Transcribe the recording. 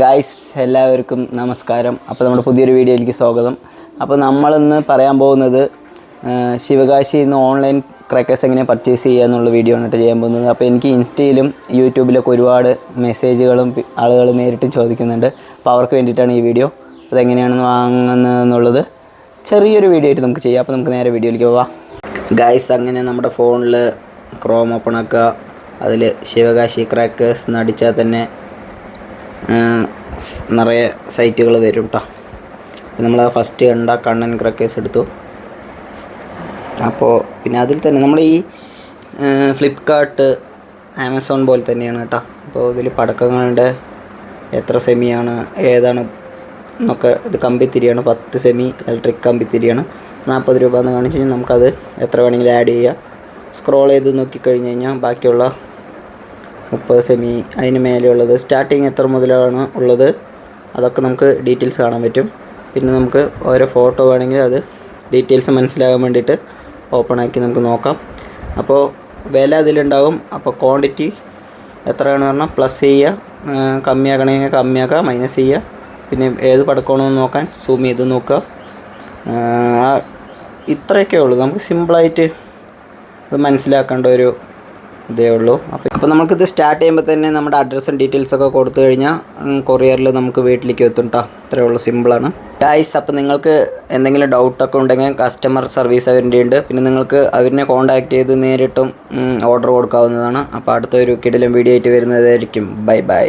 Guys എല്ലാവർക്കും നമസ്കാരം. അപ്പോൾ നമ്മുടെ പുതിയൊരു വീഡിയോയിലേക്ക് സ്വാഗതം. അപ്പോൾ നമ്മളിന്ന് പറയാൻ പോകുന്നത് ശിവകാശി ഇന്ന് ഓൺലൈൻ ക്രാക്കേഴ്സ് എങ്ങനെ പർച്ചേസ് ചെയ്യുക എന്നുള്ള വീഡിയോ ആണ് ചെയ്യാൻ പോകുന്നത്. അപ്പോൾ എനിക്ക് ഇൻസ്റ്റയിലും യൂട്യൂബിലൊക്കെ ഒരുപാട് മെസ്സേജുകളും ആളുകൾ നേരിട്ട് ചോദിക്കുന്നുണ്ട്. അപ്പോൾ അവർക്ക് വേണ്ടിയിട്ടാണ് ഈ വീഡിയോ അതെങ്ങനെയാണ് വാങ്ങുന്നതെന്നുള്ളത് ചെറിയൊരു വീഡിയോ ആയിട്ട് നമുക്ക് ചെയ്യാം. അപ്പോൾ നമുക്ക് നേരെ വീഡിയോയിലേക്ക് പോവാം. ഗായ്സ് അങ്ങനെ നമ്മുടെ ഫോണിൽ ക്രോം ഓപ്പൺ ആക്കുക. അതിൽ ശിവകാശി ക്രാക്കേഴ്സ് എന്ന് അടിച്ചാൽ തന്നെ നിറയെ സൈറ്റുകൾ വരും കേട്ടോ നമ്മൾ ഫസ്റ്റ് കണ്ട കണ്ണൻ ക്രക്കേഴ്സ് എടുത്തു. അപ്പോൾ പിന്നെ അതിൽ തന്നെ നമ്മൾ ഈ ഫ്ലിപ്കാർട്ട് ആമസോൺ പോലെ തന്നെയാണ് കേട്ടോ അപ്പോൾ ഇതിൽ പടക്കങ്ങളുടെ എത്ര സെമിയാണ് ഏതാണ് എന്നൊക്കെ ഇത് കമ്പിത്തിരിയാണ് പത്ത് സെമി ഇലക്ട്രിക് കമ്പിത്തിരിയാണ് നാൽപ്പത് രൂപ എന്ന് കാണിച്ച് കഴിഞ്ഞാൽ നമുക്കത് എത്ര വേണമെങ്കിലും ആഡ് ചെയ്യുക സ്ക്രോൾ ചെയ്ത് നോക്കിക്കഴിഞ്ഞ് കഴിഞ്ഞാൽ ബാക്കിയുള്ള മുപ്പത് സെമി അതിന് മേലെയുള്ളത്. സ്റ്റാർട്ടിങ് എത്ര മുതലാണ് ഉള്ളത്? അതൊക്കെ നമുക്ക് ഡീറ്റെയിൽസ് കാണാൻ പറ്റും. പിന്നെ നമുക്ക് ഓരോ ഫോട്ടോ വേണമെങ്കിൽ അത് ഡീറ്റെയിൽസ് മനസ്സിലാകാൻ വേണ്ടിയിട്ട് ഓപ്പൺ ആക്കി നമുക്ക് നോക്കാം. അപ്പോൾ വില അതിലുണ്ടാകും അപ്പോൾ ക്വാണ്ടിറ്റി എത്രയാണെന്ന് പറഞ്ഞാൽ പ്ലസ് ചെയ്യുക കമ്മിയാക്കണമെങ്കിൽ കമ്മിയാക്കുക മൈനസ് ചെയ്യുക. പിന്നെ ഏത് പടക്കമാണെന്ന് നോക്കാൻ സൂം ചെയ്ത് നോക്കുക. ഇത്രയൊക്കെ ഉള്ളൂ. നമുക്ക് സിമ്പിളായിട്ട് അത് മനസ്സിലാക്കേണ്ട ഒരു ഇതേ ഉള്ളൂ. അപ്പോൾ അപ്പോൾ നമുക്കിത് സ്റ്റാർട്ട് ചെയ്യുമ്പോൾ തന്നെ നമ്മുടെ അഡ്രസ്സും ഡീറ്റെയിൽസൊക്കെ കൊടുത്തു കഴിഞ്ഞാൽ കൊറിയറിൽ നമുക്ക് വീട്ടിലേക്ക് എത്തും കേട്ടോ അത്രേ ഉള്ളൂ സിമ്പിളാണ് ഗായ്സ് അപ്പോൾ നിങ്ങൾക്ക് എന്തെങ്കിലും ഡൗട്ടൊക്കെ ഉണ്ടെങ്കിൽ കസ്റ്റമർ സർവീസ് അവരുടെ ഉണ്ട്. പിന്നെ നിങ്ങൾക്ക് അവരിനെ കോൺടാക്ട് ചെയ്ത് നേരിട്ടും ഓർഡർ കൊടുക്കാവുന്നതാണ്. അപ്പോൾ അടുത്തൊരു കിടിലും വീഡിയോ ആയിട്ട് വരുന്നതായിരിക്കും. Bye bye